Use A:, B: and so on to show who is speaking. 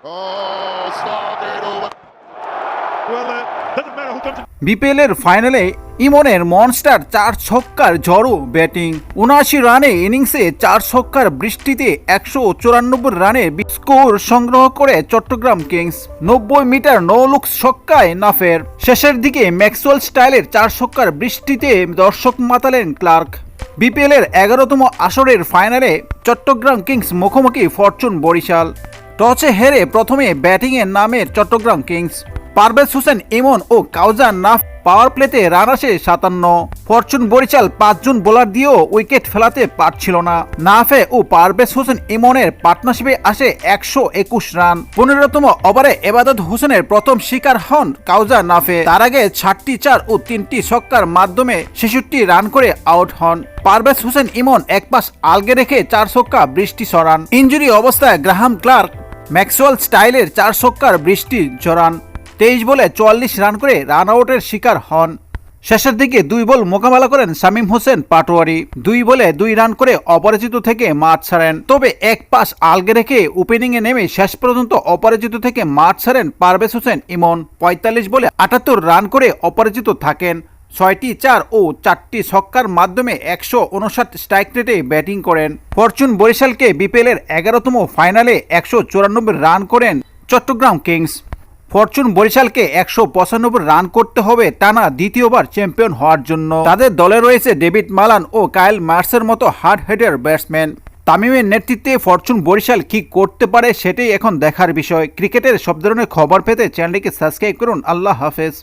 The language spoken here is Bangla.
A: Started over.
B: Well, doesn't matter who comes in.
C: BPL এর ফাইনালে ইমনের মনস্টার চার ছক্কার ঝড়ো ব্যাটিং উনআশি রানে ইনিংসে চার ছক্কার বৃষ্টিতে একশো চুরানব্বই রানের স্কোর সংগ্রহ করে চট্টগ্রাম কিংস নব্বই মিটার নো লুকস ছক্কায় নাফের শেষের দিকে ম্যাক্সওয়েল স্টাইলের চার ছক্কার বৃষ্টিতে দর্শক মাতালেন ক্লার্ক বিপিএল এর এগারোতম আসরের ফাইনালে চট্টগ্রাম কিংস মুখোমুখি ফরচুন বরিশাল টসে হেরে প্রথমে ব্যাটিংয়ে নামের চট্টগ্রাম কিংস। পারভেজ হোসেন, ইমন ও কাউজান নাফ পাওয়ার প্লেতে রান আসে সাতান্ন। ফরচুন বরিশাল পাঁচজন বোলার দিয়েও উইকেট ফেলাতে পারছিল না। নাফে ও পারভেজ হোসেন, ইমনের পার্টনারশিপে আসে একশো একুশ রান। পনেরোতম ওভারে এবাদত হোসেনের প্রথম শিকার হন কাউজা নাফে। তার আগে ষাটটি চার ও তিনটি ছক্কার মাধ্যমে ছেষট্টি রান করে আউট হন। পারভেজ হোসেন, ইমন এক পাশ আলগে রেখে চার ছক্কা বৃষ্টি সরান ইঞ্জুরি অবস্থায় গ্রাহাম ক্লার্ক ম্যাক্সওয়েল স্টাইলের চার ছক্কার বৃষ্টি জড়ান। তেইশ বলে চুয়াল্লিশ রান করে রান আউটের শিকার হন। শেষের দিকে দুই বল মোকাবেলা করেন শামীম হোসেন পাটোয়ারি। দুই বলে দুই রান করে অপরাজিত থেকে মাঠ ছাড়েন। তবে এক পাস আলগে রেখে ওপেনিংয়ে নেমে শেষ পর্যন্ত অপরাজিত থেকে মাঠ ছাড়েন পারভেজ হোসেন ইমন। পঁয়তাল্লিশ বলে আটাত্তর রান করে অপরাজিত থাকেন। ছয়টি চার ও চারটি ছক্কার মাধ্যমে একশো উনষাট স্ট্রাইক রেটে ব্যাটিং করেন। ফরচুন বরিশালকে বিপিএলের এগারোতম ফাইনালে একশো চুরানব্বই রান করেন চট্টগ্রাম কিংস। ফরচুন বরিশালকে একশো পঁচানব্বই রান করতে হবে টানা দ্বিতীয়বার চ্যাম্পিয়ন হওয়ার জন্য। তাদের দলে রয়েছে ডেভিড মালান ও কায়েল মার্সের মতো হার্ড হেডের ব্যাটসম্যান তামিমের নেতৃত্বে ফরচুন বরিশাল কি করতে পারে সেটাই এখন দেখার বিষয়। ক্রিকেটের সব ধরনের খবর পেতে চ্যানেলটিকে সাবস্ক্রাইব করুন। আল্লাহ হাফেজ।